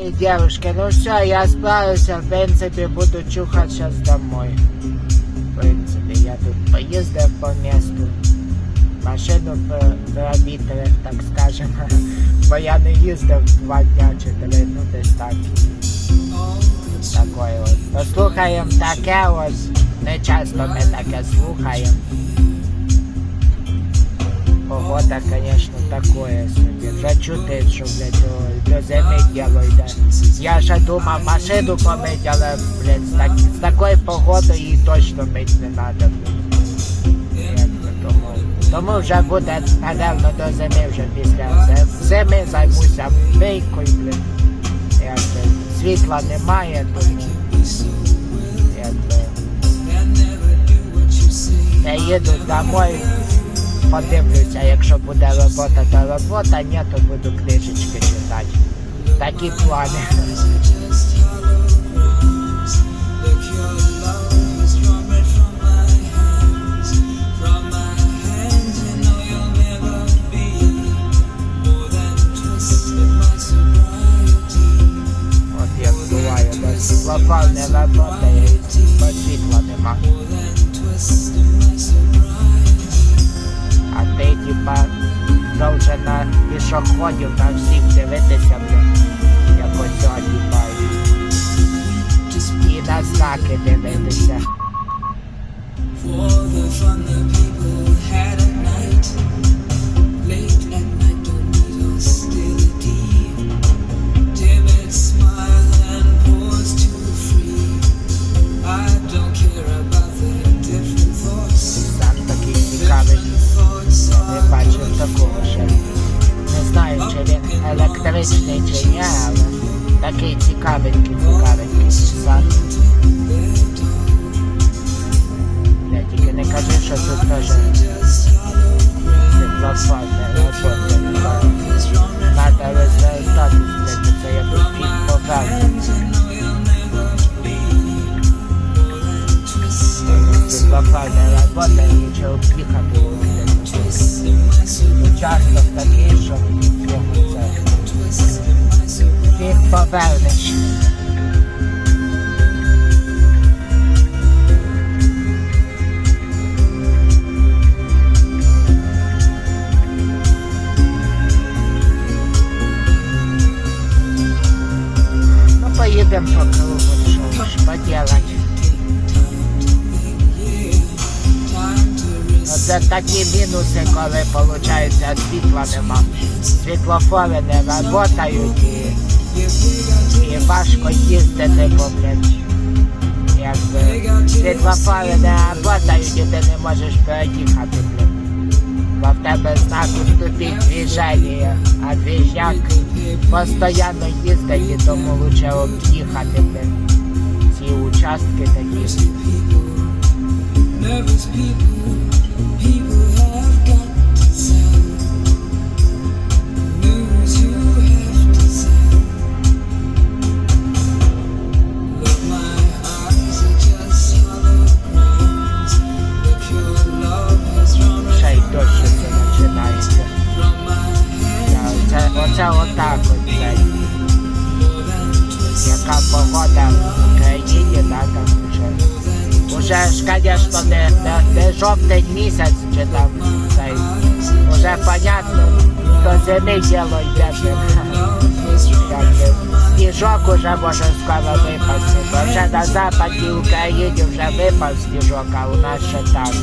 Эй, девушки, ну все, я справился, в принципе, буду чухать сейчас домой. В принципе, я тут поездил по месту. Машину пр- пробітрив, так скажем. Бо я не їздив два дня чи три, ну десь так. Такое от. Послухаємо таке от. Не часто ми таке слухаємо. Погода, конечно, такое собі. Вже чути, блядь, до, до зими діло. Я ще думав машину помить, але, блядь, з, так, з такою погодою її точно мить не треба, Тому, вже буде, напевно, до зими вже після зи- зими займуся мийкою, блядь. Якби світла немає, тому якби я їду домой, подивлюся, якщо буде робота, то робота, ні, то буду книжечки читати. Такі плани. От як буває, бо світлофар не працює, на пішоходів на всіх дивитися, як оцього, типа, і на знаки дивитися. For the fun the people had at night. Електричний чи ні, але такий цікавенький, цікавенький сам. Я тільки не кажи, що тут теж світлофар не робота. Надо розвертатись, блядь, це я тут фільм поверну. Світлофар не робота, нічого об'їхати буде. Участок такий, що його це фільм повернеш. Ну, поїдемо по кругу, що Оце такі мінуси, коли виходить світла нема. Світлофори не працюють і, і важко їздити, бо блядь, якби світлофори не працюють і ти не можеш переїхати, блядь. Бо в тебе знак уступить движення, а движняк постійно їздить, і тому лучше об'їхати, блядь. Ці участки такі. nervous people. People have got to sell. News you have to sell. Look, my eyes are just holograms. Look, your love has run right Ще й дощ це починається. from my hand. Це, оце отак от, блядь. More than twist. Яка погода Уже ж, звісно, не, не, не жовтень місяць чи там цей. Уже понятно, до зими діло йде. Сніжок уже може скоро випасти, бо вже на западі України вже випав сніжок, а у нас ще так.